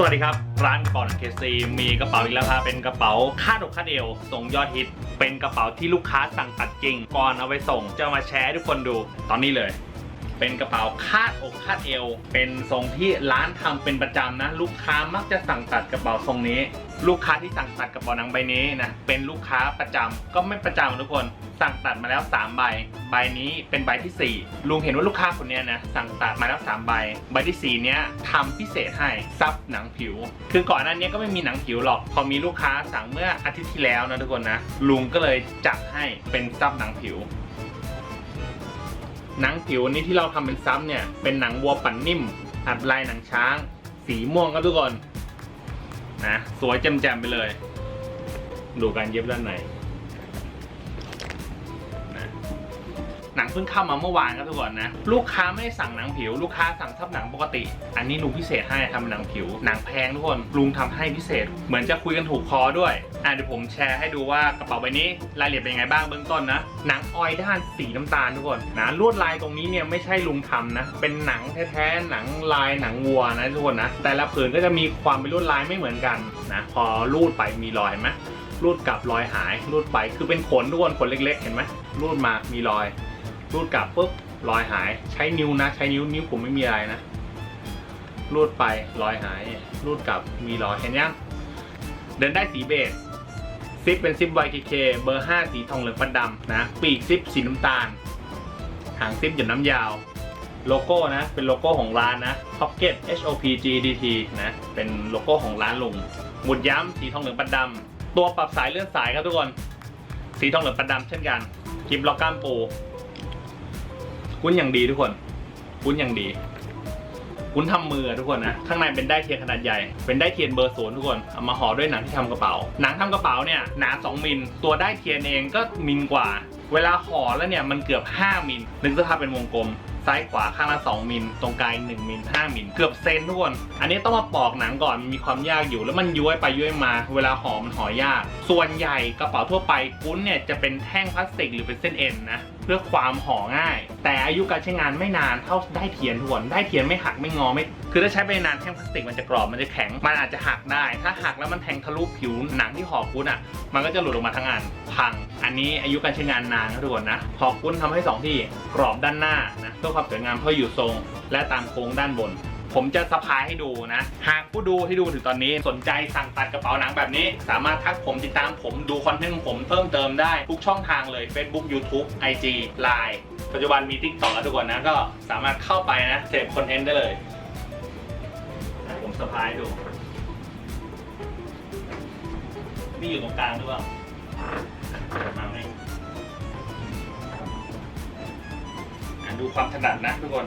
สวัสดีครับ ร้านกระเป๋าหนังเคซีมีกระเป๋าอีกแล้วครับเป็นกระเป๋าคาดอกคาดเอวส่งยอดฮิต เป็นกระเป๋าที่ลูกค้าสั่งตัดจริงก่อนเอาไปส่ง จะมาแชร์ให้ทุกคนดูตอนนี้เลย เป็นกระเป๋าคาดอกคาดเอว เป็นทรงที่ร้านทำเป็นประจำนะ ลูกค้ามักจะสั่งตัดกระเป๋าทรงนี้ ลูกค้าที่สั่งตัดกระเป๋าหนังใบนี้นะเป็นลูกค้าประจำก็ไม่ประจำทุกคน สั่งตัดมาแล้ว 3 ใบ ใบนี้เป็นใบที่ 4 ลุงเห็นว่าลูกค้าคนนี้นะสั่งตัดมาแล้ว 3 ใบ ใบที่ 4 เนี้ยทำพิเศษให้ซับหนังผิว คือก่อนหน้านี้ก็ไม่มีหนังผิวหรอก พอมีลูกค้าสั่งเมื่ออาทิตย์ที่แล้วนะทุกคนนะลุงก็เลยจัดให้เป็นซับหนังผิว หนังผิวนี้ที่เราทำเป็นซับเนี่ย เป็นหนังวัวปั่นนิ่ม อัดลายหนังช้าง สีม่วงครับทุกคนนะสวยแจ่มๆไปเลย ดูการเย็บด้านใน เพิ่งเข้ามาเมื่อวานครับทุกคนนะ ลูกค้าไม่ได้สั่งหนังผิว ลูกค้าสั่งทับหนังปกติ อันนี้ลุงพิเศษให้ทำหนังผิว หนังแพงทุกคนลุงทำให้พิเศษ เหมือนจะคุยกันถูกคอด้วยอะเดี๋ยวผมแชร์ให้ดูว่ากระเป๋าใบนี้รายละเอียดเป็นยังไงบ้างเบื้องต้นนะหนังออยด้านสีน้ำตาลทุกคนนะลวดลายตรงนี้เนี่ยไม่ใช่ลุงทำนะ เป็นหนังแท้ๆหนังลายหนังวัวนะทุกคนนะแต่ละผืนก็จะมีความเป็นลวดลายไม่เหมือนกันนะพอรูดไปมีรอยไหมรูดกลับรอยหายรูดไปคือเป็นขนทุกคนขนเล็กๆ เห็นไหมรูดมามีรอย รูดกลับปุ๊บรอยหาย ใช้นิ้วนะ ใช้นิ้วนิ้วผมไม่มีอะไรนะรูดไปรอยหายรูดกลับมีรอยเห็นยังเดินได้สีเบจซิปเป็นซิป YKK เบอร์ 5 สีทองเหลืองฟันดำนะ ปีกซิปสีน้ำตาลหางซิปหย่น้ำยาว โลโก้นะ เป็นโลโก้ของร้านนะ Pocket HOPG DT นะ เป็นโลโก้ของร้านลุงหมุดย้ำสีทองเหลืองปัดดำตัวปรับสายเลื่อนสายครับทุกคน สีทองเหลืองปัดดำเช่นกันกิบล็อกก้ามปู คุ้นอย่างดีทุกคน คุ้นอย่างดี คุ้นทำมือทุกคนนะ ข้างในเป็นได้เทียนขนาดใหญ่ เป็นได้เทียนเบอร์ศูนย์ทุกคน เอามาห่อด้วยหนังที่ทำกระเป๋า หนังทำกระเป๋าเนี่ยหนา2มิล ตัวได้เทียนเองก็มิลกว่า เวลาห่อแล้วเนี่ยมันเกือบ 5มิลนึกสภาพเป็นวงกลมซ้ายขวาข้างละ2มิลตรงกลาง1มิล5มิลเกือบเซนทุกคนอันนี้ต้องมาปอกหนังก่อนมีความยากอยู่ แล้วมันย้วยไปย้วยมา เวลาห่อมันห่อยาก ส่วนใหญ่กระเป๋าทั่วไปกุ้นเนี่ยจะเป็นแท่งพลาสติกหรือเป็นเส้นเอ็นนะ พื่อความห่อง่าย แต่อายุการใช้งานไม่นานเท่าได้เทียนทุกคนได้เทียนไม่หักไม่งอไม่ คือถ้าใช้ไปนานแท่งพลาสติกมันจะกรอบมันจะแข็ง มันอาจจะหักได้ ถ้าหักแล้วมันแทงทะลุผิวหนังที่ห่อกุ้นอะ มันก็จะหลุดออกมาทั้งอันพัง อันนี้อายุการใช้งานนานครับทุกคนนะห่อกุ้นทำให้สองที่กรอบด้านหน้านะเพื่อความสวยงามเพื่ออยู่ทรง และตามโค้งด้านบน ผมจะสะพายให้ดูนะ หากผู้ดูที่ดูถึงตอนนี้สนใจสั่งตัดกระเป๋าหนังแบบนี้ สามารถทักผมติดตามผมดูคอนเทนต์ของผมเพิ่มเติมได้ ทุกช่องทางเลย Facebook YouTube IG Line ปัจจุบันมี TikTok แล้วทุกคนนะ ก็สามารถเข้าไปนะเสพคอนเทนต์ได้เลยผมสะพายดู นี่อยู่ตรงกลางหรือเปล่ามาไหมดูความถนัดนะทุกคน